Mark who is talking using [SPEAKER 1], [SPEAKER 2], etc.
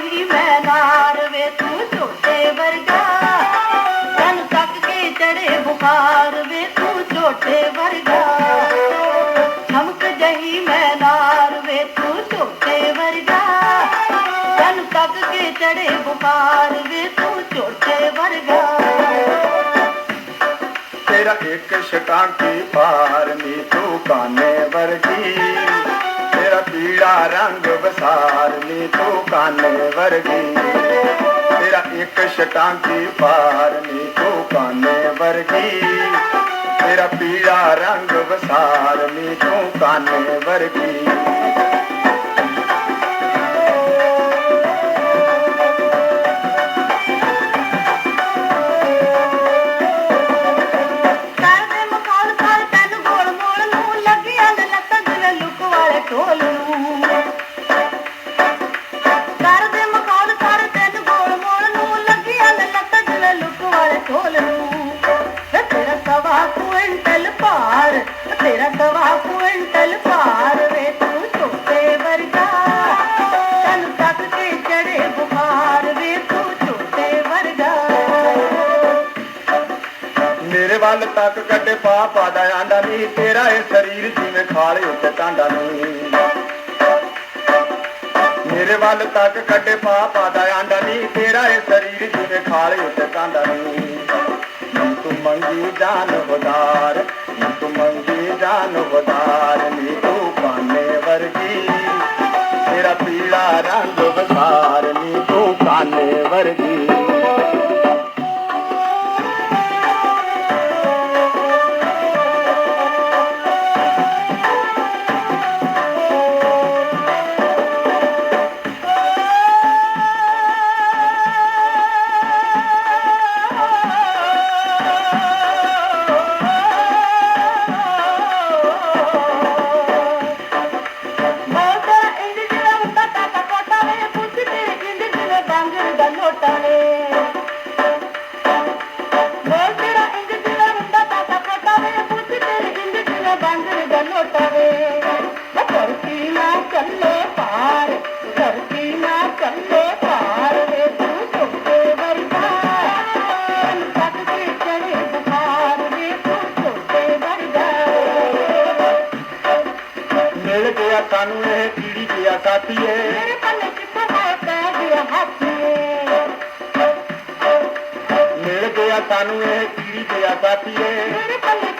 [SPEAKER 1] ਨਹੀਂ ਮੈਂ ਨਾਰ ਵੇ ਤੂੰ ਛੋਟੇ ਵਰਗਾ। ਤਨ ਤੱਕ ਕੇ ਚੜੇ ਬੁਖਾਰ ਵੇ ਤੂੰ ਛੋਟੇ ਵਰਗਾ। ਚਮਕ ਜਹੀ ਮੈਂ ਨਾਰ ਵੇ ਤੂੰ ਛੋਟੇ ਵਰਗਾ। ਤਨ ਤੱਕ ਕੇ ਚੜੇ ਬੁਖਾਰ ਵੇ ਤੂੰ ਛੋਟੇ ਵਰਗਾ।
[SPEAKER 2] ਤੇਰਾ ਇੱਕ ਸ਼ਟਾਂਕੀ ਪਾਰ ਨੀ ਤੂੰ ਕਾਨੇ ਵਰਗੀ। ਤੇਰਾ ਰੰਗ ਵਸਾਰ ਨੀ ਤੂੰ ਕਾਨੇ ਵਰਗੀ। ਤੇਰਾ ਇੱਕ ਸ਼ਟਾਂਕੀ ਪਾਰ ਨੀ ਤੂੰ ਕਾਨੇ ਵਰਗੀ। ਤੇਰਾ ਪੀਲਾ ਰੰਗ ਵਸਾਰ ਨੀ ਤੂੰ ਕਾਨੇ ਵਰਗੀ।
[SPEAKER 1] दवा पार वे तू चुपे वर्गा तन तक के चढ़े बुखार वे तू चुपे वर्गा
[SPEAKER 2] मेरे वाल तक कटे पा आंदा नी, तेरा शरीर जिमें खाले उत्ते नी। मेरे वाल तक कटे पा पादा आंदा नी, तेरा शरीर जिमें खाले उत्ते टांडा नी। तू मंगी जान बता দানব
[SPEAKER 1] लौटवे धरती ना चलो पार धरती ना चलो पार
[SPEAKER 2] मेरे गया कानून है पीढ़ी गया आकाती है।
[SPEAKER 1] मेरे पल्ले
[SPEAKER 2] गया कानून है पीढ़ी गया आकाती
[SPEAKER 1] है।